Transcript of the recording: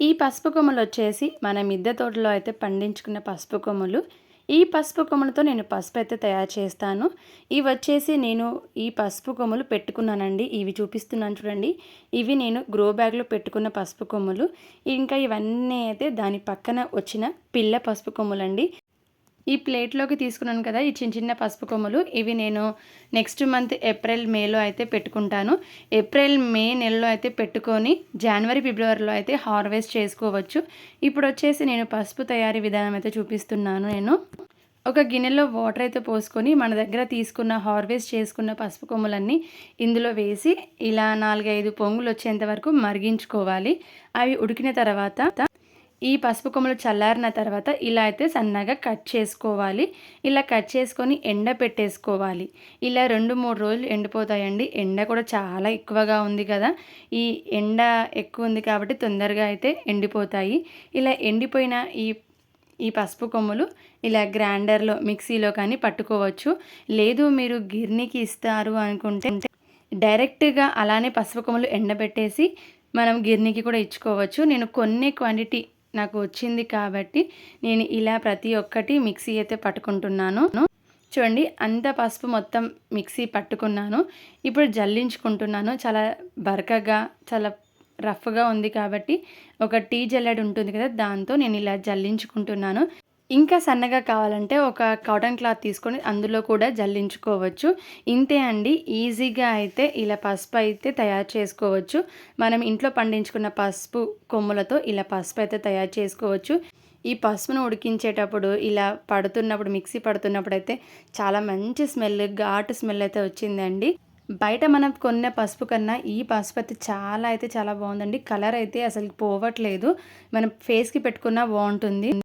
ఈ పసుపు కొమ్మలు వచ్చేసి మన మిద్దె తోటలో అయితే పండించుకున్న పసుపు కొమ్మలు. ఈ పసుపు కొమ్మలతో నేను పసుపు అయితే తయారు చేస్తాను. ఇవి వచ్చేసి నేను ఈ పసుపు కొమ్మలు పెట్టుకున్నానండి. ఇవి చూపిస్తున్నాను చూడండి. ఇవి నేను గ్రో బ్యాగ్లో పెట్టుకున్న పసుపు కొమ్మలు. ఇంకా ఇవన్నీ అయితే దాని పక్కన వచ్చిన పిల్ల పసుపు కొమ్మలండి. ఈ ప్లేట్లోకి తీసుకున్నాను కదా ఈ చిన్న చిన్న పసుపు కొమ్మలు. ఇవి నేను నెక్స్ట్ మంత్ ఏప్రిల్ మేలో అయితే పెట్టుకుంటాను. ఏప్రిల్ మే నెలలో అయితే పెట్టుకొని జనవరి ఫిబ్రవరిలో అయితే హార్వెస్ట్ చేసుకోవచ్చు. ఇప్పుడు వచ్చేసి నేను పసుపు తయారీ విధానం అయితే చూపిస్తున్నాను నేను. ఒక గిన్నెలో వాటర్ అయితే పోసుకొని మన దగ్గర తీసుకున్న హార్వెస్ట్ చేసుకున్న పసుపు కొమ్మలన్నీ ఇందులో వేసి ఇలా నాలుగైదు పొంగులు వచ్చేంత వరకు మరిగించుకోవాలి. అవి ఉడికిన తర్వాత ఈ పసుపు కొమ్మలు చల్లారిన తర్వాత ఇలా అయితే సన్నగా కట్ చేసుకోవాలి. ఇలా కట్ చేసుకొని ఎండ పెట్టేసుకోవాలి. ఇలా రెండు మూడు రోజులు ఎండిపోతాయండి. ఎండ కూడా చాలా ఎక్కువగా ఉంది కదా. ఈ ఎండ ఎక్కువ ఉంది కాబట్టి తొందరగా అయితే ఎండిపోతాయి. ఇలా ఎండిపోయిన ఈ ఈ పసుపు కొమ్ములు ఇలా గ్రైండర్లో మిక్సీలో కానీ పట్టుకోవచ్చు. లేదు మీరు గిర్నీకి ఇస్తారు అనుకుంటే డైరెక్ట్గా అలానే పసుపు కొమ్ములు ఎండబెట్టేసి మనం గిర్నీకి కూడా ఇచ్చుకోవచ్చు. నేను కొన్ని క్వాంటిటీ నాకు వచ్చింది కాబట్టి నేను ఇలా ప్రతి ఒక్కటి మిక్సీ అయితే పట్టుకుంటున్నాను. చూడండి అంత పసుపు మొత్తం మిక్సీ పట్టుకున్నాను. ఇప్పుడు జల్లించుకుంటున్నాను. చాలా బరకగా చాలా రఫ్గా ఉంది కాబట్టి ఒక టీ జల్లెడ ఉంటుంది కదా దాంతో నేను ఇలా జల్లించుకుంటున్నాను. ఇంకా సన్నగా కావాలంటే ఒక కాటన్ క్లాత్ తీసుకొని అందులో కూడా జల్లించుకోవచ్చు. ఇంతే అండి ఈజీగా అయితే ఇలా పసుపు అయితే తయారు చేసుకోవచ్చు. మనం ఇంట్లో పండించుకున్న పసుపు కొమ్ములతో ఇలా పసుపు అయితే తయారు చేసుకోవచ్చు. ఈ పసుపును ఉడికించేటప్పుడు ఇలా పడుతున్నప్పుడు మిక్సీ పడుతున్నప్పుడు అయితే చాలా మంచి స్మెల్ ఘాటు స్మెల్ అయితే వచ్చిందండి. బయట మనం కొన్న పసుపు కన్నా ఈ పసుపు అయితే చాలా అయితే చాలా బాగుందండి. కలర్ అయితే అసలు పోవట్లేదు. మనం ఫేస్కి పెట్టుకున్నా బాగుంటుంది.